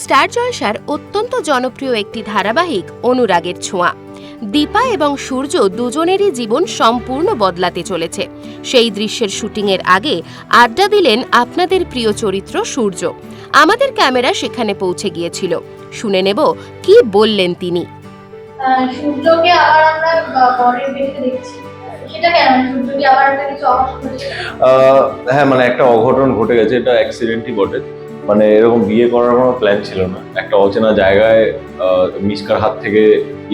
Star জলসার অত্যন্ত জনপ্রিয় একটি ধারাবাহিক অনুরাগের ছোঁয়া। দীপা এবং সূর্য দুজনেরই জীবন সম্পূর্ণ বদলাতে চলেছে। সেই দৃশ্যের শুটিংয়ের আগে আড্ডা দিলেন আপনাদের প্রিয় চরিত্র সূর্য। আমাদের ক্যামেরা সেখানে পৌঁছে গিয়েছিল। শুনে নেব কি বললেন তিনি। সূর্যকে আবার আমরা ব- বরের বেশে দেখছি। হ্যাঁ মানে একটা অঘটন ঘটে গেছে এটা অ্যাক্সিডেন্টই বটে। মানে এরকম বিয়ে করার কোনো প্ল্যান ছিল না। একটা অচেনা জায়গায় মিসকার হাত থেকে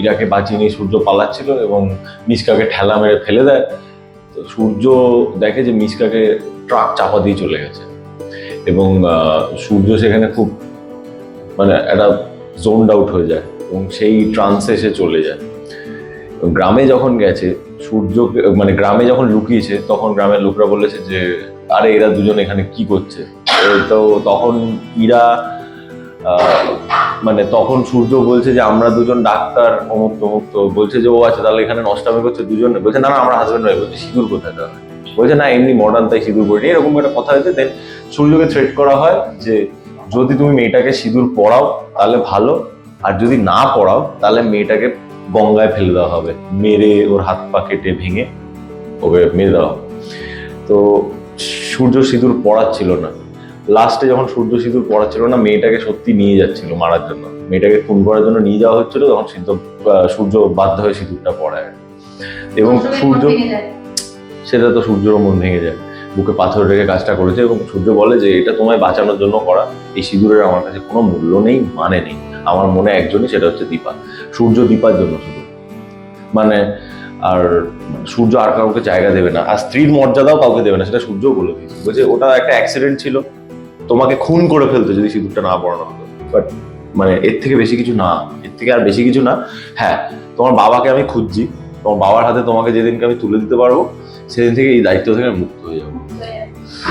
ইরাকে বাঁচিয়ে নিয়ে সূর্য পালাচ্ছিল এবং মিসকাকে ঠেলা মেরে ফেলে দেয়। তো সূর্য দেখে যে মিসকাকে ট্রাক চাপা দিয়ে চলে গেছে এবং সূর্য সেখানে খুব মানে একটা জোনড আউট হয়ে যায় এবং সেই ট্রান্সে সে চলে যায়। গ্রামে যখন গেছে, সূর্যকে মানে গ্রামে যখন লুকিয়েছে, তখন গ্রামের লোকরা বলেছে যে, আরে এরা দুজন এখানে কি করছে? তো তখন ইরা মানে তখন সূর্য বলছে যে আমরা দুজন ডাক্তার, অমুক তমুক তো বলছে যে, ও আচ্ছা তাহলে এখানে নষ্টামি করছে দুজন। বলছে, না না, আমরা হাজবেন্ড ওয়াইফ বলছে, সিঁদুর কোথায় তাহলে? বলছে, না, এমনি মডার্ন তাই সিঁদুর পরিনি এরকম একটা কথা হয়েছে। দেন সূর্যকে থ্রেট করা হয় যে, যদি তুমি মেয়েটাকে সিঁদুর পড়াও তাহলে ভালো। আর যদি না পড়াও তাহলে মেয়েটাকে গঙ্গায় ফেলে দেওয়া হবে। মেরে ওর হাত পা কেটে ভেঙে ওকে মেরে দেওয়া হবে। তো সূর্য সিঁদুর পড়াচ্ছিল না। লাস্টে যখন সূর্য সিঁদুর পড়া ছিল না মেয়েটাকে সত্যি নিয়ে যাচ্ছিল মারার জন্য। মেয়েটাকে খুন করার জন্য নিয়ে যাওয়া হচ্ছিল তখন সিদ্ধ সূর্য বাধ্য হয়ে সিঁদুরটা পড়ায়। এবং সূর্য সেটা তো সূর্যরও মন ভেঙে যায়। বুকে পাথর রেখে কাজটা করেছে এবং সূর্য বলে যে এটা তোমায় বাঁচানোর জন্য করা। এই সিঁদুরের আমার কাছে কোনো মূল্য নেই মানে নেই। আমার মনে একজনই সেটা হচ্ছে দীপা। সূর্য দীপার জন্য শুধু। মানে আর সূর্য আর কাউকে জায়গা দেবে না। আর স্ত্রীর মর্যাদাও কাউকে দেবে না সেটা সূর্যও বলে দিয়েছে। বলছে ওটা একটা অ্যাক্সিডেন্ট ছিল। তোমাকে খুন করে ফেলতো যদি সিঁদুরটা না পড়ানো হতো। বাট মানে এর থেকে বেশি কিছু না। এর থেকে আর বেশি কিছু না। হ্যাঁ তোমার বাবাকে আমি খুঁজছি। তোমার বাবার হাতে তোমাকে যেদিনকে আমি তুলে দিতে পারব সেদিন থেকে এই দায়িত্ব থেকে মুক্ত হয়ে যাব।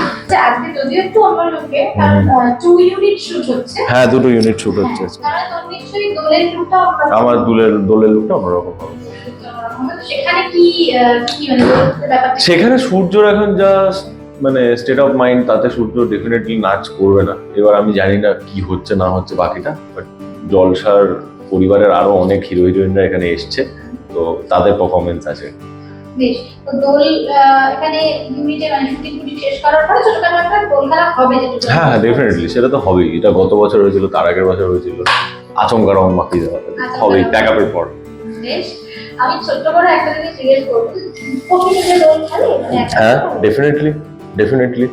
আচ্ছা, আজকে যদিও একটু অন্য কারণ টু ইউনিট শুট হচ্ছে। হ্যাঁ দুটো ইউনিট শুট হচ্ছে। তাহলে নিশ্চয়ই দোলের লুকটা আমার দুলের দোলের লুকটা অন্যরকম হবে। সেখানে কি আহ, কি মানে ব্যাপারটা? সেখানে সূর্যর এখন জাস্ট মানে স্টেট অফ মাইন্ড তাতে সূর্য ডেফিনেটলি নাচ করবে না। এবার আমি জানি না কি হচ্ছে না হচ্ছে বাকিটা বাট জলসার পরিবারের আরও অনেক হিরো হিরোইনরা এখানে এসছে তো তাদের পারফরমেন্স আছে। বেশ তো দোল এখানে ইউনিটে মানে শুটিং শেষ করার পরে ছোটখাটো একটা দোল খেলা হবে যেটুকু হ্যাঁ ডেফিনেটলি সেটা তো হবেই। এটা গত বছর হয়েছিল তার আগের বছর হয়েছিল। আচমকা রং মাখিয়ে দেওয়া হবেই। প্যাকআপের পর। বেশ আমি ছোট্ট করে একটা জিনিস জিজ্ঞেস করব। প্রকৃতিতে দোল খেলে? মানে হ্যাঁ? ডেফিনেটলি ডেফিনেটলি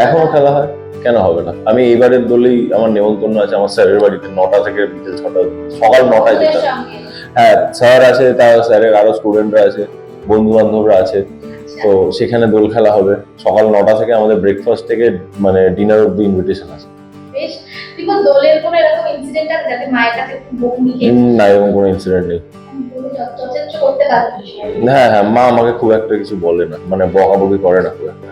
এখনও খেলা হয়? কেন হবে না? আমি এইবারের দলেই আমার নেমন্তন্ন আছে আমার স্যারের বাড়িতে নটা থেকে বিকেল ছটা সকাল নটায় যেতে। হ্যাঁ। স্যার আছে তার স্যারের আরও স্টুডেন্টরা আছে বন্ধু বান্ধবরা আছে। আচ্ছা। তো সেখানে দোল খেলা হবে। সকাল নটা থেকে আমাদের ব্রেকফাস্ট থেকে মানে ডিনার অব্দি ইনভিটেশন আছে। বিকজ দোলের কোনো এরকম ইনসিডেন্ট আছে যাতে মায়ের কাছে খুব বকুনি খেয়ে না এরকম কোনো ইনসিডেন্ট নেই। দোলে যত- যথেষ্ট করতে পারে হ্যাঁ হ্যাঁ মা আমাকে খুব একটা কিছু বলে না মানে বকাবকি করে না খুব একটা?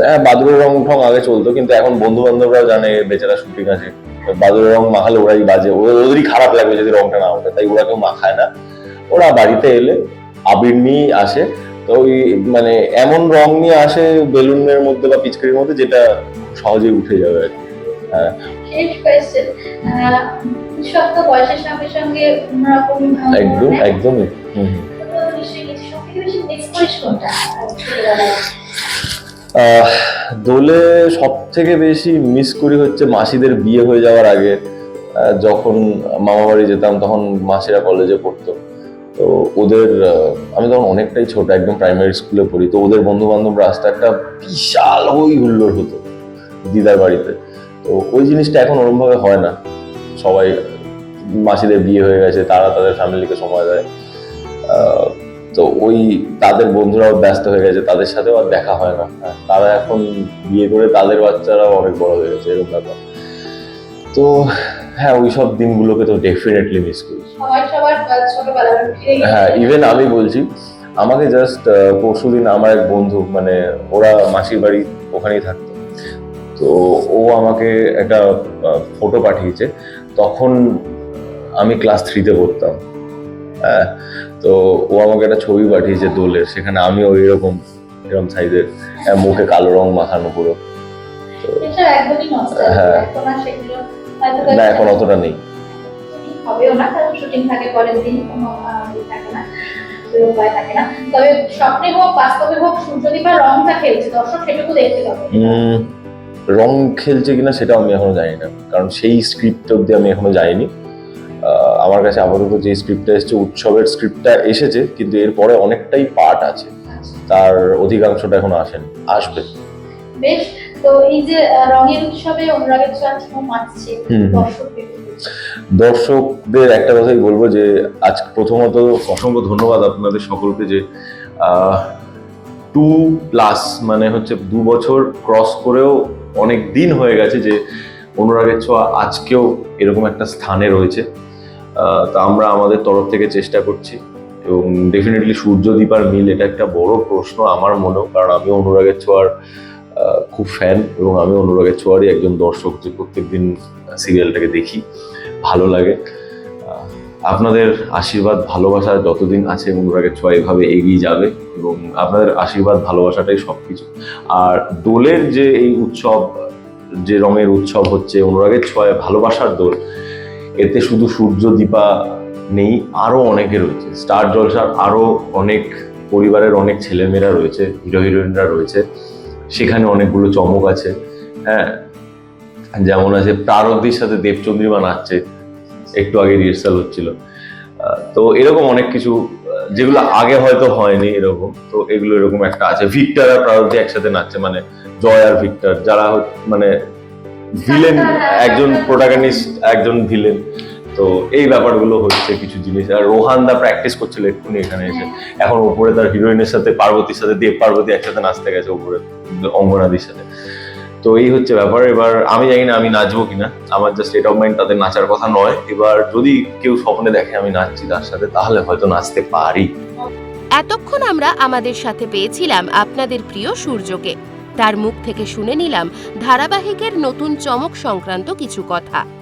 হ্যাঁ বাদুরের রং ঠং আগে চলতো কিন্তু এখন বন্ধু বান্ধবরাও জানে বেচারা শুটিং আছে বাদুরের রং মাখালে ওরাই বাজে ওদের ওদেরই খারাপ লাগবে যদি রংটা না ওঠে তাই ওরা কেউ মাখায় না। ওরা বাড়িতে এলে আবির নিয়েই আসে তো ওই মানে এমন রং নিয়ে আসে বেলুনের মধ্যে বা পিচকারির মধ্যে যেটা সহজেই উঠে যাবে আর কি। হ্যাঁ। শেষ কোয়েশ্চেন সব তো বয়সের সঙ্গে সঙ্গে অন্যরকম একদম একদমই। দোলে সব থেকে বেশি মিস করি হচ্ছে মাসিদের বিয়ে হয়ে যাওয়ার আগে। যখন মামা বাড়ি যেতাম তখন মাসিরা কলেজে পড়তো। তো ওদের আমি তখন অনেকটাই ছোট একদম প্রাইমারি স্কুলে পড়ি তো ওদের বন্ধু বান্ধবরা আসতে একটা বিশাল হই হুল্লোড় হতো দিদার বাড়িতে। তো ওই জিনিসটা এখন ওরমভাবে হয় না। সবাই মাসিদের বিয়ে হয়ে গেছে তারা তাদের ফ্যামিলিকে সময় দেয়। তো ওই তাদের বন্ধুরাও ব্যস্ত হয়ে গেছে তাদের সাথেও আর দেখা হয় না। হ্যাঁ, তারা এখন বিয়ে করে তাদের বাচ্চারাও অনেক বড় হয়ে গেছে এরকম ব্যাপার। তো হ্যাঁ ওই সব দিনগুলোকে তো ডেফিনেটলি মিস করি। হ্যাঁ ইভেন আমি বলছি আমাকে জাস্ট পরশু দিন আমার এক বন্ধু মানে ওরা মাসির বাড়ি ওখানেই থাকতো। তো ও আমাকে একটা ফটো পাঠিয়েছে। তখন আমি ক্লাস থ্রিতে পড়তাম। হ্যাঁ তো ও আমাকে একটা ছবি পাঠিয়েছে দোলের সেখানে আমিও এরকম সেরকম সাইজের মুখে কালো রং মাখানো পুরো। হ্যাঁ। না এখন অতটা নেই। হবেও না কারণ শুটিং থাকে পরের দিন কোনো থাকে না উপায় থাকে না। তবে স্বপ্নে হোক বাস্তবে হোক সূর্যদীপা রংটা খেলছে দর্শক সেটুকু দেখতে পাবে। উম, রং খেলছে কিনা সেটাও আমি এখনও জানি না কারণ সেই স্ক্রিপ্ট অব্দি আমি এখনও যাইনি। আমার কাছে আপাতত যে স্ক্রিপ্টটা এসেছে উৎসবের স্ক্রিপ্টটা এসেছে কিন্তু এরপরে অনেকটাই পার্ট আছে। তার অধিকাংশটা এখনও আসেনি আসবে। বেশ তো এই যে রঙের উৎসবে অনুরাগের ছোঁয়া। দর্শকদের একটা কথাই বলব যে আজ প্রথমত অসংখ্য ধন্যবাদ আপনাদের সকলকে যে টু প্লাস মানে হচ্ছে দু বছর ক্রস করেও অনেক দিন হয়ে গেছে যে অনুরাগের ছোঁয়া আজকেও এরকম একটা স্থানে রয়েছে। তা আমরা আমাদের তরফ থেকে চেষ্টা করছি। এবং ডেফিনেটলি সূর্যদীপার মিল এটা একটা বড় প্রশ্ন আমার মনেও কারণ আমি অনুরাগের ছোঁয়ার খুব ফ্যান এবং আমি অনুরাগের ছোঁয়ারই একজন দর্শক যে প্রত্যেকদিন সিরিয়ালটাকে দেখি, ভালো লাগে। আপনাদের আশীর্বাদ, ভালোবাসা যতদিন আছে অনুরাগের ছোঁয়া এভাবে এগিয়ে যাবে এবং আপনাদের আশীর্বাদ, ভালোবাসাটাই সবকিছু। আর দোলের যে এই উৎসব, যে রঙের উৎসব হচ্ছে অনুরাগের ছোঁয়ায় ভালোবাসার দোল, এতে শুধু সূর্য দীপা নেই আরও অনেকে রয়েছে। স্টার জলসার আরও অনেক পরিবারের অনেক ছেলেমেয়েরা রয়েছে হিরো হিরোইনরা রয়েছে। সেখানে অনেকগুলো চমক আছে হ্যাঁ? যেমন আছে প্রারব্ধির সাথে দেবচন্দ্রিমা নাচছে একটু আগে রিহার্সাল হচ্ছিল। তো এরকম অনেক কিছু যেগুলো আগে হয়তো হয়নি এরকম তো এগুলো এরকম একটা আছে। ভিক্টর আর প্রারব্ধি একসাথে নাচছে মানে জয় আর ভিক্টর যারা মানে ভিলেন একজন প্রোটাগনিস্ট একজন ভিলেন তো এই ব্যাপারগুলো হচ্ছে কিছু জিনিস। আর রোহান দা প্র্যাকটিস করছিল এক্ষুনি এখানে এসে। এখন ওপরে তার হিরোইনের সাথে পার্বতীর সাথে দেব পার্বতী একসাথে নাচতে গেছে ওপরে অঙ্গনাদির সাথে। তো এই হচ্ছে ব্যাপার। এবার আমি জানি না আমি নাচবো কিনা। আমার জাস্ট স্টেট অফ মাইন্ড তাদের নাচার কথা নয়। এবার যদি কেউ স্বপ্নে দেখে আমি নাচছি তার সাথে তাহলে হয়তো নাচতে পারি। এতক্ষণ আমরা আমাদের সাথে পেয়েছিলাম আপনাদের প্রিয় সূর্যকে। তার মুখ থেকে শুনে নিলাম ধারাবাহিকের নতুন চমক সংক্রান্ত কিছু কথা।